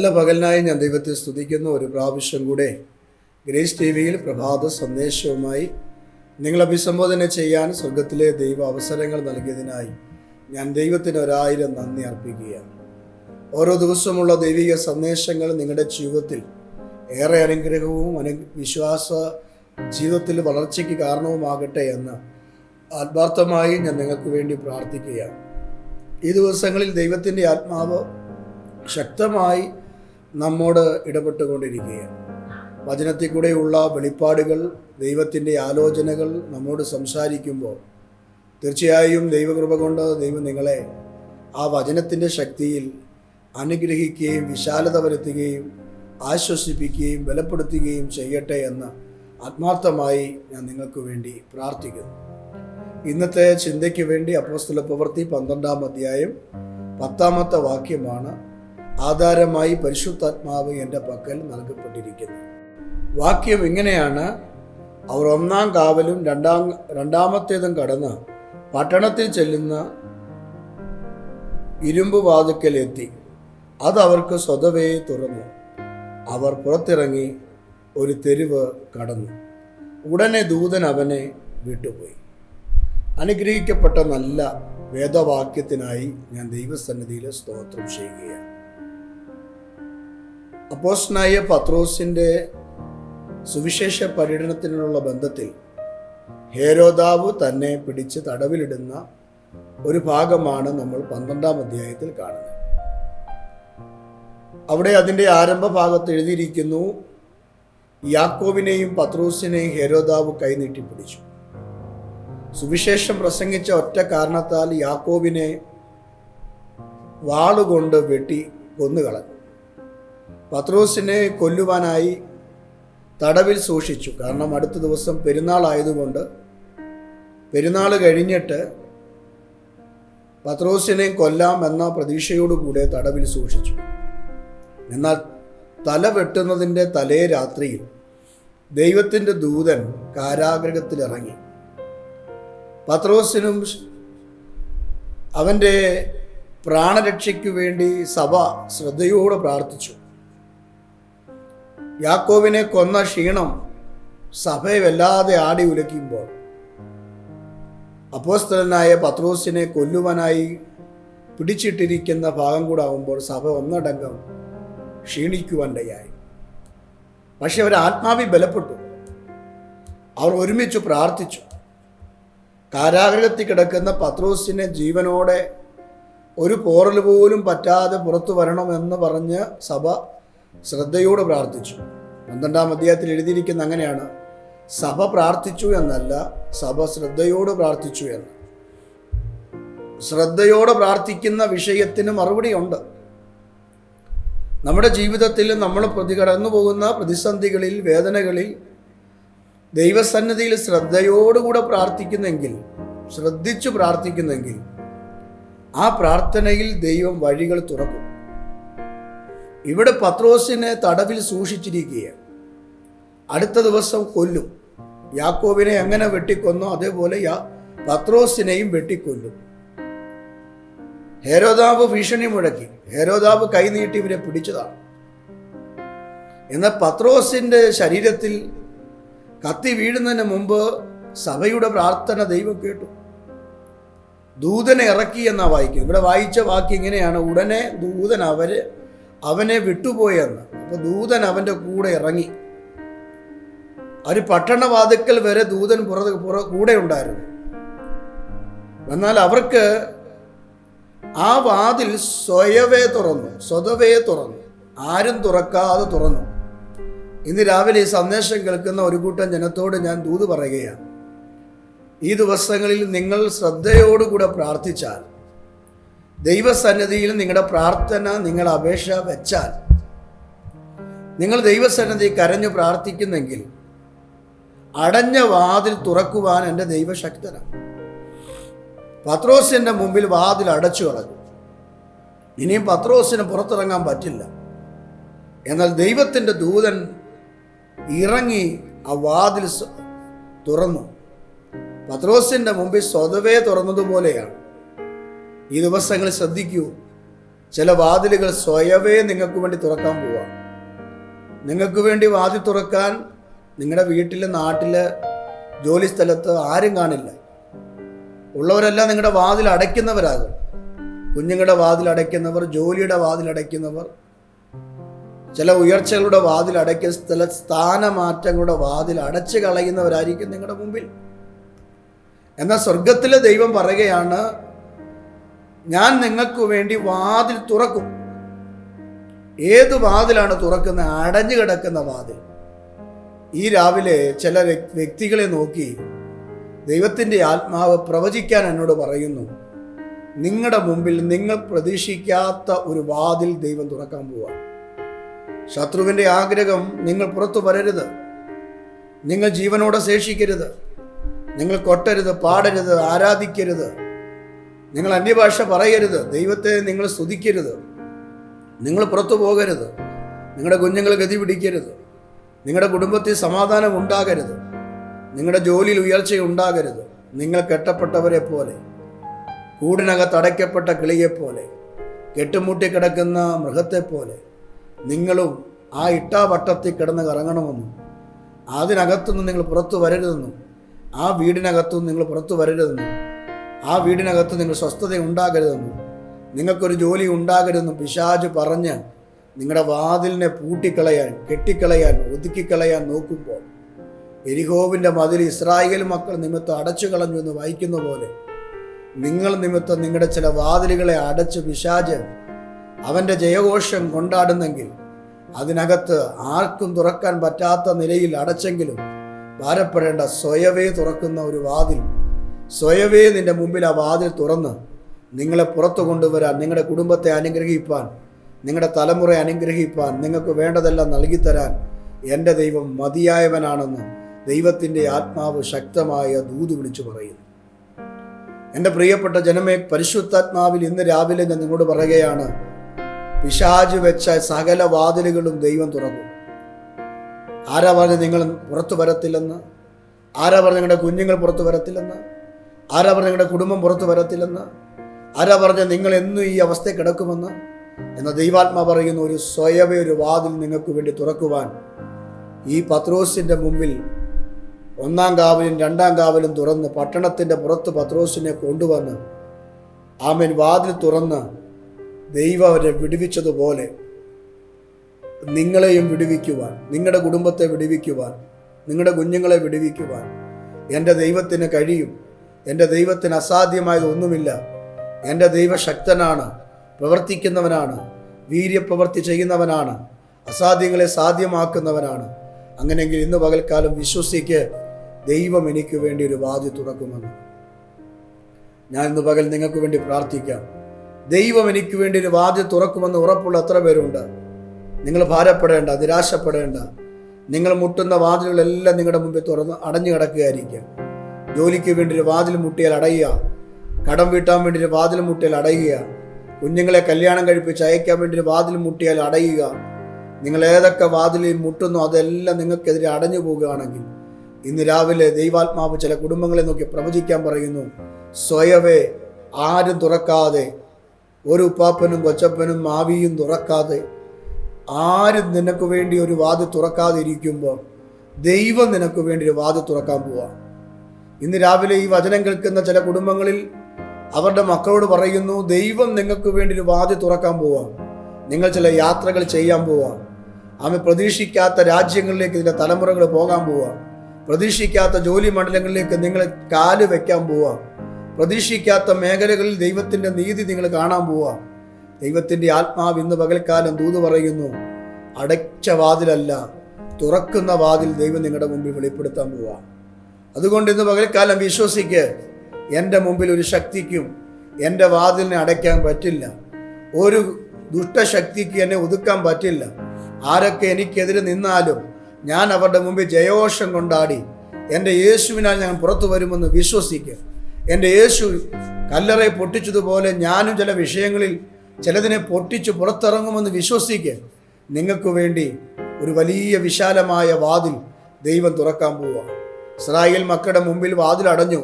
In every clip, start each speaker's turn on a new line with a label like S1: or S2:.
S1: നല്ല പകലിനായി ഞാൻ ദൈവത്തെ സ്തുതിക്കുന്ന. ഒരു പ്രാവശ്യം കൂടെ ഗ്രേസ് ടി വിയിൽ പ്രഭാത സന്ദേശവുമായി നിങ്ങൾ അഭിസംബോധന ചെയ്യാൻ സ്വർഗത്തിലെ ദൈവ അവസരങ്ങൾ നൽകിയതിനായി ഞാൻ ദൈവത്തിന് ഒരായിരം നന്ദി അർപ്പിക്കുകയാണ്. ഓരോ ദിവസമുള്ള ദൈവിക സന്ദേശങ്ങൾ നിങ്ങളുടെ ജീവിതത്തിൽ ഏറെ അനുഗ്രഹവും അനു വിശ്വാസ ജീവിതത്തിൽ വളർച്ചയ്ക്ക് കാരണവുമാകട്ടെ എന്ന് ആത്മാർത്ഥമായി ഞാൻ നിങ്ങൾക്ക് വേണ്ടി പ്രാർത്ഥിക്കുകയാണ്. ഈ ദിവസങ്ങളിൽ ദൈവത്തിന്റെ ആത്മാവ് ശക്തമായി നമ്മോട് ഇടപെട്ടുകൊണ്ടിരിക്കുകയാണ്. വചനത്തിൽ കൂടെയുള്ള വെളിപ്പാടുകൾ ദൈവത്തിന്റെ ആലോചനകൾ നമ്മോട് സംസാരിക്കുമ്പോൾ തീർച്ചയായും ദൈവകൃപ കൊണ്ട് ദൈവം നിങ്ങളെ ആ വചനത്തിന്റെ ശക്തിയിൽ അനുഗ്രഹിക്കുകയും വിശാലത വരുത്തുകയും ആശ്വസിപ്പിക്കുകയും ബലപ്പെടുത്തുകയും ചെയ്യട്ടെ എന്ന് ആത്മാർത്ഥമായി ഞാൻ നിങ്ങൾക്ക് വേണ്ടി പ്രാർത്ഥിക്കുന്നു. ഇന്നത്തെ ചിന്തയ്ക്ക് വേണ്ടി അപ്പോസ്തല പ്രവൃത്തി പന്ത്രണ്ടാം അധ്യായം പത്താമത്തെ വാക്യമാണ് ആധാരമായി പരിശുദ്ധാത്മാവ് എന്റെ പക്കൽ നൽകപ്പെട്ടിരിക്കുന്നു. വാക്യം ഇങ്ങനെയാണ്. അവർ ഒന്നാം കാവലും രണ്ടാം രണ്ടാമത്തേതും കടന്ന് പട്ടണത്തിൽ ചെല്ലുന്ന ഇരുമ്പ് വാതുക്കലെത്തി അത് അവർക്ക് സ്വതവേ തുറന്നു. അവർ പുറത്തിറങ്ങി ഒരു തെരുവ് കടന്നു. ഉടനെ ദൂതൻ അവനെ വിട്ടുപോയി. അനുഗ്രഹിക്കപ്പെട്ട നല്ല വേദവാക്യത്തിനായി ഞാൻ ദൈവസന്നിധിയിൽ സ്തോത്രം ചെയ്യുകയാണ്. അപ്പോസ്നായ പത്രോസിന്റെ സുവിശേഷ പര്യടനത്തിനുള്ള ബന്ധത്തിൽ ഹേരോദാവ് തന്നെ പിടിച്ച് തടവിലിടുന്ന ഒരു ഭാഗമാണ് നമ്മൾ പന്ത്രണ്ടാം അധ്യായത്തിൽ കാണുന്നത്. അവിടെ അതിന്റെ ആരംഭ ഭാഗത്ത് എഴുതിയിരിക്കുന്നു യാക്കോവിനെയും പത്രോസിനെയും ഹേരോദാവ് കൈനീട്ടി പിടിച്ചു. സുവിശേഷം പ്രസംഗിച്ച ഒറ്റ കാരണത്താൽ യാക്കോബിനെ വാളുകൊണ്ട് വെട്ടി കൊന്നുകളഞ്ഞു. പത്രോസിനെ കൊല്ലുവാനായി തടവിൽ സൂക്ഷിച്ചു. കാരണം അടുത്ത ദിവസം പെരുന്നാൾ ആയതുകൊണ്ട് പെരുന്നാൾ കഴിഞ്ഞിട്ട് പത്രോസിനെ കൊല്ലാം എന്ന പ്രതീക്ഷയോടുകൂടെ തടവിൽ സൂക്ഷിച്ചു. എന്നാൽ തല വെട്ടുന്നതിന്റെ തലേ രാത്രിയിൽ ദൈവത്തിന്റെ ദൂതൻ കാരാഗ്രഹത്തിലിറങ്ങി. പത്രോസിനും അവന്റെ പ്രാണരക്ഷയ്ക്കു വേണ്ടി സഭ ശ്രദ്ധയോടെ പ്രാർത്ഥിച്ചു. യാക്കോവിനെ കൊന്ന ക്ഷീണം സഭയെ വല്ലാതെ ആടി ഉലയ്ക്കുമ്പോൾ അപ്പോസ്തലനായ പത്രോസിനെ കൊല്ലുവാനായി പിടിച്ചിട്ടിരിക്കുന്ന ഭാഗം കൂടെ ആകുമ്പോൾ സഭ ഒന്നടങ്കം ക്ഷീണിക്കുവാനിടയായി പക്ഷെ അവർ ആത്മാവി ബലപ്പെട്ടു. അവർ ഒരുമിച്ച് പ്രാർത്ഥിച്ചു. കാരാഗ്രഹത്തിൽ കിടക്കുന്ന പത്രോസിനെ ജീവനോടെ ഒരു പോറൽ പോലും പറ്റാതെ പുറത്തു വരണമെന്ന് പറഞ്ഞ് സഭ ശ്രദ്ധയോട് പ്രാർത്ഥിച്ചു. പന്ത്രണ്ടാം അധ്യായത്തിൽ എഴുതിയിരിക്കുന്ന അങ്ങനെയാണ് സഭ പ്രാർത്ഥിച്ചു എന്നല്ല സഭ ശ്രദ്ധയോട് പ്രാർത്ഥിച്ചു എന്ന്. ശ്രദ്ധയോടെ പ്രാർത്ഥിക്കുന്ന വിഷയത്തിന് മറുപടിയുണ്ട് നമ്മുടെ ജീവിതത്തിൽ നമ്മൾ പ്രതി കടന്നു പോകുന്ന പ്രതിസന്ധികളിൽ വേദനകളിൽ ദൈവസന്നിധിയിൽ ശ്രദ്ധയോടുകൂടെ പ്രാർത്ഥിക്കുന്നെങ്കിൽ ശ്രദ്ധിച്ചു പ്രാർത്ഥിക്കുന്നെങ്കിൽ ആ പ്രാർത്ഥനയിൽ ദൈവം വഴികൾ തുറക്കും. ഇവിടെ പത്രോസിനെ തടവിൽ സൂക്ഷിച്ചിരിക്കുകയാണ്. അടുത്ത ദിവസം കൊല്ലും. യാക്കോബിനെ എങ്ങനെ വെട്ടിക്കൊന്നോ അതേപോലെ യാ പത്രോസിനെയും വെട്ടിക്കൊല്ലും. ഹേരോദാബ് ഭീഷണി മുഴക്കി. ഹേരോദാബ് കൈനീട്ടി ഇവരെ പിടിച്ചതാണ്. എന്നാൽ പത്രോസിന്റെ ശരീരത്തിൽ കത്തി വീഴുന്നതിന് മുമ്പ് സഭയുടെ പ്രാർത്ഥന ദൈവം കേട്ടു. ദൂതനെ ഇറക്കി എന്നാ വായിക്കുന്നത് ഇവിടെ വായിച്ച വാക്ക് ഇങ്ങനെയാണ്. ഉടനെ ദൂതൻ അവർ അവനെ വിട്ടുപോയെന്ന് അപ്പൊ ദൂതൻ അവന്റെ കൂടെ ഇറങ്ങി. ഒരു പട്ടണവാതുക്കൽ വരെ ദൂതൻ പുറ കൂടെ ഉണ്ടായിരുന്നു. എന്നാൽ അവർക്ക് ആ വാതിൽ സ്വയവേ തുറന്നു. സ്വതവേ തുറന്നു. ആരും തുറക്കാതെ തുറന്നു. ഇന്ന് രാവിലെ ഈ സന്ദേശം കേൾക്കുന്ന ഒരു കൂട്ടം ജനത്തോട് ഞാൻ ദൂത് പറയുകയാണ്. ഈ ദിവസങ്ങളിൽ നിങ്ങൾ ശ്രദ്ധയോടുകൂടെ പ്രാർത്ഥിച്ചാൽ ദൈവസന്നിധിയിൽ നിങ്ങളുടെ പ്രാർത്ഥന നിങ്ങൾ അപേക്ഷ വെച്ചാൽ നിങ്ങൾ ദൈവസന്നിധി കരഞ്ഞു പ്രാർത്ഥിക്കുന്നെങ്കിൽ അടഞ്ഞ വാതിൽ തുറക്കുവാൻ എന്റെ ദൈവശക്തനാണ്. പത്രോസിന്റെ മുമ്പിൽ വാതിൽ അടച്ചു കളഞ്ഞു. ഇനിയും പത്രോസിന് പുറത്തിറങ്ങാൻ പറ്റില്ല. എന്നാൽ ദൈവത്തിന്റെ ദൂതൻ ഇറങ്ങി ആ വാതിൽ തുറന്നു. പത്രോസിന്റെ മുമ്പിൽ സ്വതവേ തുറന്നതുപോലെയാണ്. ഈ ദിവസങ്ങൾ ശ്രദ്ധിക്കൂ. ചില വാതിലുകൾ സ്വയവേ നിങ്ങൾക്ക് വേണ്ടി തുറക്കാൻ പോവാം. നിങ്ങൾക്ക് വേണ്ടി വാതിൽ തുറക്കാൻ നിങ്ങളുടെ വീട്ടിൽ നാട്ടിൽ ജോലി സ്ഥലത്ത് ആരും കാണില്ല. ഉള്ളവരെല്ലാം നിങ്ങളുടെ വാതിൽ അടയ്ക്കുന്നവരാകും. കുഞ്ഞുങ്ങളുടെ വാതിൽ അടയ്ക്കുന്നവർ ജോലിയുടെ വാതിൽ അടയ്ക്കുന്നവർ. ചില ഉയർച്ചകളുടെ വാതിൽ അടയ്ക്കുന്ന സ്ഥല സ്ഥാനമാറ്റങ്ങളുടെ വാതിൽ അടച്ചു കളയുന്നവരായിരിക്കും നിങ്ങളുടെ മുമ്പിൽ. എന്നാൽ സ്വർഗത്തിലെ ദൈവം പറയുകയാണ് ഞാൻ നിങ്ങൾക്ക് വേണ്ടി വാതിൽ തുറക്കും. ഏത് വാതിലാണ് തുറക്കുന്ന അടഞ്ഞു കിടക്കുന്ന വാതിൽ. ഈ രാവിലെ ചില വ്യക്തികളെ നോക്കി ദൈവത്തിന്റെ ആത്മാവ് പ്രവചിക്കാൻ എന്നോട് പറയുന്നു നിങ്ങളുടെ മുമ്പിൽ നിങ്ങൾ പ്രതീക്ഷിക്കാത്ത ഒരു വാതിൽ ദൈവം തുറക്കാൻ പോവാ. ശത്രുവിന്റെ ആഗ്രഹം നിങ്ങൾ പുറത്തു വരരുത്. നിങ്ങൾ ജീവനോടെ ശേഷിക്കരുത്. നിങ്ങൾ കൊട്ടരുത് പാടരുത് ആരാധിക്കരുത്. നിങ്ങൾ അന്യഭാഷ പറയരുത്. ദൈവത്തെ നിങ്ങൾ സ്തുതിക്കരുത്. നിങ്ങൾ പുറത്തു പോകരുത്. നിങ്ങളുടെ കുഞ്ഞുങ്ങൾ ഗതി പിടിക്കരുത്. നിങ്ങളുടെ കുടുംബത്തിൽ സമാധാനം ഉണ്ടാകരുത്. നിങ്ങളുടെ ജോലിയിൽ ഉയർച്ച ഉണ്ടാകരുത്. നിങ്ങൾ കെട്ടപ്പെട്ടവരെ പോലെ. കൂടിനകത്ത് അടയ്ക്കപ്പെട്ട കിളിയെപ്പോലെ കെട്ടുമുട്ടി കിടക്കുന്ന മൃഗത്തെപ്പോലെ നിങ്ങളും ആ ഇട്ടാവട്ടത്തിൽ കിടന്ന് കറങ്ങണമെന്നും അതിനകത്തുനിന്ന് നിങ്ങൾ പുറത്തു വരരുതെന്നും ആ വീടിനകത്തുനിന്ന് നിങ്ങൾ പുറത്തു വരരുതെന്നും ആ വീടിനകത്ത് നിങ്ങൾ സ്വസ്ഥത ഉണ്ടാകരുതെന്നും നിങ്ങൾക്കൊരു ജോലി ഉണ്ടാകരുതെന്നും പിശാജ് പറഞ്ഞ് നിങ്ങളുടെ വാതിലിനെ പൂട്ടിക്കളയാൻ കെട്ടിക്കളയാൻ ഒതുക്കിക്കളയാൻ നോക്കുമ്പോൾ എരിഹോവിന്റെ മതിൽ ഇസ്രായേൽ മക്കൾ നിമിത്തം അടച്ചു കളഞ്ഞു എന്ന് വായിക്കുന്ന പോലെ നിങ്ങൾ നിമിത്തം നിങ്ങളുടെ ചില വാതിലുകളെ അടച്ച് പിശാജ് അവന്റെ ജയഘോഷം കൊണ്ടാടുന്നെങ്കിൽ അതിനകത്ത് ആർക്കും തുറക്കാൻ പറ്റാത്ത നിലയിൽ അടച്ചെങ്കിലും ഭാരപ്പെടേണ്ട സ്വയവേ തുറക്കുന്ന ഒരു വാതിൽ സ്വയവേ നിന്റെ മുമ്പിൽ ആ വാതിൽ തുറന്ന് നിങ്ങളെ പുറത്തു കൊണ്ടുവരാൻ നിങ്ങളുടെ കുടുംബത്തെ അനുഗ്രഹിപ്പാൻ നിങ്ങളുടെ തലമുറയെ അനുഗ്രഹിപ്പാൻ നിങ്ങൾക്ക് വേണ്ടതെല്ലാം നൽകിത്തരാൻ എന്റെ ദൈവം മതിയായവനാണെന്ന് ദൈവത്തിന്റെ ആത്മാവ് ശക്തമായ ദൂത് വിളിച്ചു പറയുന്നു. എന്റെ പ്രിയപ്പെട്ട ജനമേ പരിശുദ്ധാത്മാവിൽ ഇന്ന് രാവിലെ ഞാൻ നിങ്ങളോട് പറയുകയാണ് പിശാജ് വെച്ച സകല വാതിലുകളും ദൈവം തുറന്നു ആരാ പറഞ്ഞ് നിങ്ങൾ പുറത്തു വരത്തില്ലെന്ന്? ആരാ പറഞ്ഞ് നിങ്ങളുടെ കുഞ്ഞുങ്ങൾ പുറത്തു വരത്തില്ലെന്ന്? ആരാ പറഞ്ഞ നിങ്ങളുടെ കുടുംബം പുറത്തു വരത്തില്ലെന്ന്? ആരാ പറഞ്ഞ നിങ്ങൾ എന്നും ഈ അവസ്ഥ കിടക്കുമെന്ന്? എന്ന ദൈവാത്മാ പറയുന്ന ഒരു സ്വയമേ ഒരു വാതിൽ നിങ്ങൾക്ക് വേണ്ടി തുറക്കുവാൻ ഈ പത്രോസിന്റെ മുമ്പിൽ ഒന്നാം കാവലും രണ്ടാം കാവലും തുറന്ന് പട്ടണത്തിന്റെ പുറത്ത് പത്രോസിനെ കൊണ്ടുവന്ന് ആമൻ വാതിൽ തുറന്ന് ദൈവം അവരെ വിടുവിച്ചതുപോലെ നിങ്ങളെയും വിടുവിക്കുവാൻ നിങ്ങളുടെ കുടുംബത്തെ വിടുവിക്കുവാൻ നിങ്ങളുടെ കുഞ്ഞുങ്ങളെ വിടുവിക്കുവാൻ എന്റെ ദൈവത്തിന് കഴിയും. എന്റെ ദൈവത്തിന് അസാധ്യമായത് ഒന്നുമില്ല. എന്റെ ദൈവ ശക്തനാണ് പ്രവർത്തിക്കുന്നവനാണ് വീര്യപ്രവർത്തി ചെയ്യുന്നവനാണ് അസാധ്യങ്ങളെ സാധ്യമാക്കുന്നവനാണ്. അങ്ങനെയെങ്കിൽ ഇന്ന് പകൽക്കാലം വിശ്വസിക്ക് ദൈവം എനിക്ക് വേണ്ടി ഒരു വാതി തുറക്കുമെന്ന്. ഞാൻ ഇന്ന് പകൽ നിങ്ങൾക്ക് വേണ്ടി പ്രാർത്ഥിക്കാം. ദൈവം എനിക്ക് വേണ്ടി ഒരു വാതി തുറക്കുമെന്ന് ഉറപ്പുള്ള എത്ര പേരുണ്ട്? നിങ്ങൾ ഭാരപ്പെടേണ്ട നിരാശപ്പെടേണ്ട. നിങ്ങൾ മുട്ടുന്ന വാതിലുകളെല്ലാം നിങ്ങളുടെ മുമ്പിൽ തുറന്ന് അടഞ്ഞു കിടക്കുകയായിരിക്കും. ജോലിക്ക് വേണ്ടി ഒരു വാതിൽ മുട്ടിയാൽ അടയുക. കടം വീട്ടാൻ വേണ്ടി ഒരു വാതിൽ മുട്ടിയാൽ അടയുക. കുഞ്ഞുങ്ങളെ കല്യാണം കഴിപ്പിച്ച് അയക്കാൻ വേണ്ടി ഒരു വാതിൽ മുട്ടിയാൽ അടയുക. നിങ്ങൾ ഏതൊക്കെ വാതിലിൽ മുട്ടുന്നോ അതെല്ലാം നിങ്ങൾക്കെതിരെ അടഞ്ഞു പോവുകയാണെങ്കിൽ ഇന്ന് രാവിലെ ദൈവാത്മാവ് ചില കുടുംബങ്ങളെ നോക്കി പ്രവചിക്കാൻ പറയുന്നു സ്വയവേ ആരും തുറക്കാതെ ഒരു ഉപ്പാപ്പനും കൊച്ചപ്പനും മാവിയും തുറക്കാതെ ആരും നിനക്ക് വേണ്ടി ഒരു വാത് തുറക്കാതെ ഇരിക്കുമ്പോൾ ദൈവം നിനക്ക് വേണ്ടി ഒരു വാത് തുറക്കാൻ പോവാം. ഇന്ന് രാവിലെ ഈ വചനം കേൾക്കുന്ന ചില കുടുംബങ്ങളിൽ അവരുടെ മക്കളോട് പറയുന്നു ദൈവം നിങ്ങൾക്ക് വേണ്ടി ഒരു വാതി തുറക്കാൻ പോവാം. നിങ്ങൾ ചില യാത്രകൾ ചെയ്യാൻ പോവാം. ആമെ പ്രതീക്ഷിക്കാത്ത രാജ്യങ്ങളിലേക്ക് ഇതിന്റെ തലമുറകൾ പോകാൻ പോവാം. പ്രതീക്ഷിക്കാത്ത ജോലി മണ്ഡലങ്ങളിലേക്ക് നിങ്ങൾ കാൽ വെക്കാൻ പോവാം. പ്രതീക്ഷിക്കാത്ത മേഖലകളിൽ ദൈവത്തിന്റെ നീതി നിങ്ങൾ കാണാൻ പോവാം. ദൈവത്തിന്റെ ആത്മാവ് ഇന്ന് പകൽക്കാലം ദൂത് പറയുന്നു അടച്ച വാതിലല്ല തുറക്കുന്ന വാതിൽ ദൈവം നിങ്ങളുടെ മുമ്പിൽ വെളിപ്പെടുത്താൻ പോവാം. അതുകൊണ്ട് ഇന്ന് പകൽക്കാലം വിശ്വസിക്ക്. എന്റെ മുമ്പിൽ ഒരു ശക്തിക്കും എന്റെ വാതിലിനെ അടയ്ക്കാൻ പറ്റില്ല. ഒരു ദുഷ്ടശക്തിക്ക് എന്നെ ഒതുക്കാൻ പറ്റില്ല. ആരൊക്കെ എനിക്കെതിരെ നിന്നാലും ഞാൻ അവരുടെ മുമ്പിൽ ജയോഷം കൊണ്ടാടി. എന്റെ യേശുവിനാൽ ഞാൻ പുറത്തു വരുമെന്ന് വിശ്വസിക്കുക എന്റെ യേശു കല്ലറ പൊട്ടിച്ചതുപോലെ ഞാനും ചില വിഷയങ്ങളിൽ ചിലതിനെ പൊട്ടിച്ച് പുറത്തിറങ്ങുമെന്ന് വിശ്വസിക്കുക നിങ്ങൾക്ക് വേണ്ടി ഒരു വലിയ വിശാലമായ വാതിൽ ദൈവം തുറക്കാൻ പോവുക ഇസ്രായേൽ മക്കളുടെ മുമ്പിൽ വാതിലടഞ്ഞു.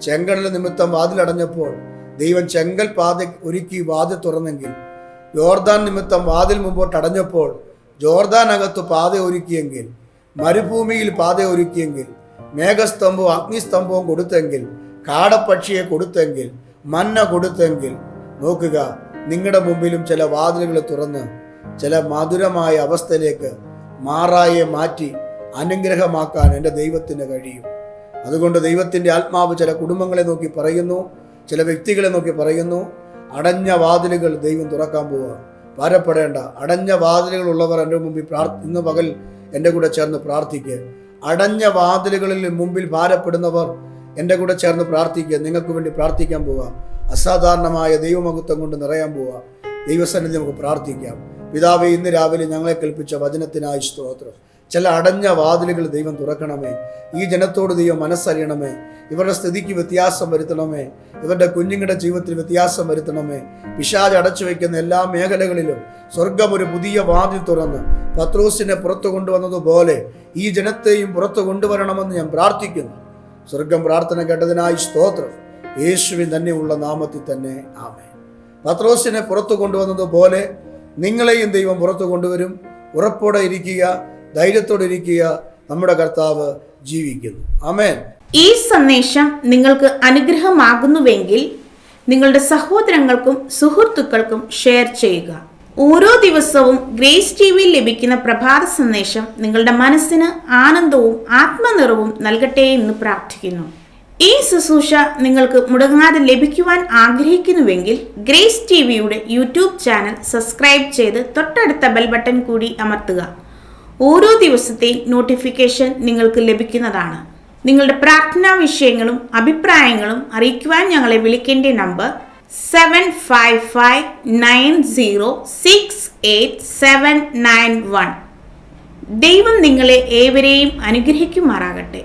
S1: ചെങ്കടൽ നിമിത്തം വാതിലടഞ്ഞപ്പോൾ ദൈവം ചെങ്കൽ പാത ഒരുക്കി വാതിൽ തുറന്നെങ്കിൽ ജോർദാൻ നിമിത്തം വാതിൽ മുമ്പോട്ട് അടഞ്ഞപ്പോൾ ജോർദാനകത്ത് പാത ഒരുക്കിയെങ്കിൽ മരുഭൂമിയിൽ പാത ഒരുക്കിയെങ്കിൽ മേഘസ്തംഭവും അഗ്നിസ്തംഭവും കൊടുത്തെങ്കിൽ കാടപ്പക്ഷിയെ കൊടുത്തെങ്കിൽ മന്ന കൊടുത്തെങ്കിൽ നോക്കുക നിങ്ങളുടെ മുമ്പിലും ചില വാതിലുകൾ തുറന്ന് ചില മധുരമായ അവസ്ഥയിലേക്ക് മാറായെ മാറ്റി അനുഗ്രഹമാക്കാൻ എന്റെ ദൈവത്തിന് കഴിയും. അതുകൊണ്ട് ദൈവത്തിന്റെ ആത്മാവ് ചില കുടുംബങ്ങളെ നോക്കി പറയുന്നു ചില വ്യക്തികളെ നോക്കി പറയുന്നു അടഞ്ഞ വാതിലുകൾ ദൈവം തുറക്കാൻ പോവുക ഭാരപ്പെടേണ്ട. അടഞ്ഞ വാതിലുകൾ ഉള്ളവർ എന്റെ മുമ്പിൽ ഇന്ന് പകൽ എന്റെ കൂടെ ചേർന്ന് പ്രാർത്ഥിക്കുക അടഞ്ഞ വാതിലുകളിൽ മുമ്പിൽ ഭാരപ്പെടുന്നവർ എന്റെ കൂടെ ചേർന്ന് പ്രാർത്ഥിക്കുക നിങ്ങൾക്ക് വേണ്ടി പ്രാർത്ഥിക്കാൻ പോവുക അസാധാരണമായ ദൈവമഹത്വം കൊണ്ട് നിറയാൻ പോവുക ദൈവസന്നിധി നമുക്ക് പ്രാർത്ഥിക്കാം. പിതാവെ ഇന്ന് രാവിലെ ഞങ്ങളെ കൽപ്പിച്ച വചനത്തിനായി സ്തോത്രം. ചില അടഞ്ഞ വാതിലുകൾ ദൈവം തുറക്കണമേ. ഈ ജനത്തോട് ദൈവം മനസ്സറിയണമേ. ഇവരുടെ സ്ഥിതിക്ക് വ്യത്യാസം വരുത്തണമേ. ഇവരുടെ കുഞ്ഞുങ്ങളുടെ ജീവിതത്തിൽ വ്യത്യാസം വരുത്തണമേ. പിശാജ് അടച്ചു വയ്ക്കുന്ന എല്ലാ മേഖലകളിലും സ്വർഗം ഒരു പുതിയ വാതിൽ തുറന്ന് പത്രോസിനെ പുറത്തു കൊണ്ടുവന്നതുപോലെ ഈ ജനത്തെയും പുറത്തു കൊണ്ടുവരണമെന്ന് ഞാൻ പ്രാർത്ഥിക്കുന്നു. സ്വർഗം പ്രാർത്ഥന കേട്ടതിനായി സ്തോത്രം. യേശുവിൻ തന്നെയുള്ള നാമത്തിൽ തന്നെ ആമേ പത്രോസിനെ പുറത്തു കൊണ്ടുവന്നതുപോലെ നിങ്ങളെയും ദൈവം പുറത്തു കൊണ്ടുവരും. ഉറപ്പോടെ ഇരിക്കുക. ധൈര്യത്തോടെ ഇരിക്കുക നമ്മുടെ കർത്താവ് ജീവിക്കുന്നു. അമേൻ
S2: ഈ സന്ദേശം നിങ്ങൾക്ക് അനുഗ്രഹമാകുന്നുവെങ്കിൽ നിങ്ങളുടെ സഹോദരങ്ങൾക്കും സുഹൃത്തുക്കൾക്കും ഷെയർ ചെയ്യുക. ഓരോ ദിവസവും ഗ്രേസ് ടി വിയിൽ ലഭിക്കുന്ന പ്രഭാത സന്ദേശം നിങ്ങളുടെ മനസ്സിന് ആനന്ദവും ആത്മനിറവും നൽകട്ടെ എന്ന് പ്രാർത്ഥിക്കുന്നു. ഈ ശുശ്രൂഷ നിങ്ങൾക്ക് മുടങ്ങാതെ ലഭിക്കുവാൻ ആഗ്രഹിക്കുന്നുവെങ്കിൽ ഗ്രേസ് ടി വിയുടെ യൂട്യൂബ് ചാനൽ സബ്സ്ക്രൈബ് ചെയ്ത് തൊട്ടടുത്ത ബെൽ ബട്ടൺ കൂടി അമർത്തുക. ഓരോ ദിവസത്തെയും നോട്ടിഫിക്കേഷൻ നിങ്ങൾക്ക് ലഭിക്കുന്നതാണ്. നിങ്ങളുടെ പ്രാർത്ഥനാ വിഷയങ്ങളും അഭിപ്രായങ്ങളും അറിയിക്കുവാൻ ഞങ്ങളെ വിളിക്കേണ്ട number seven five five nine zero six eight seven nine one ദൈവം നിങ്ങളെ ഏവരെയും അനുഗ്രഹിക്കുമാറാകട്ടെ.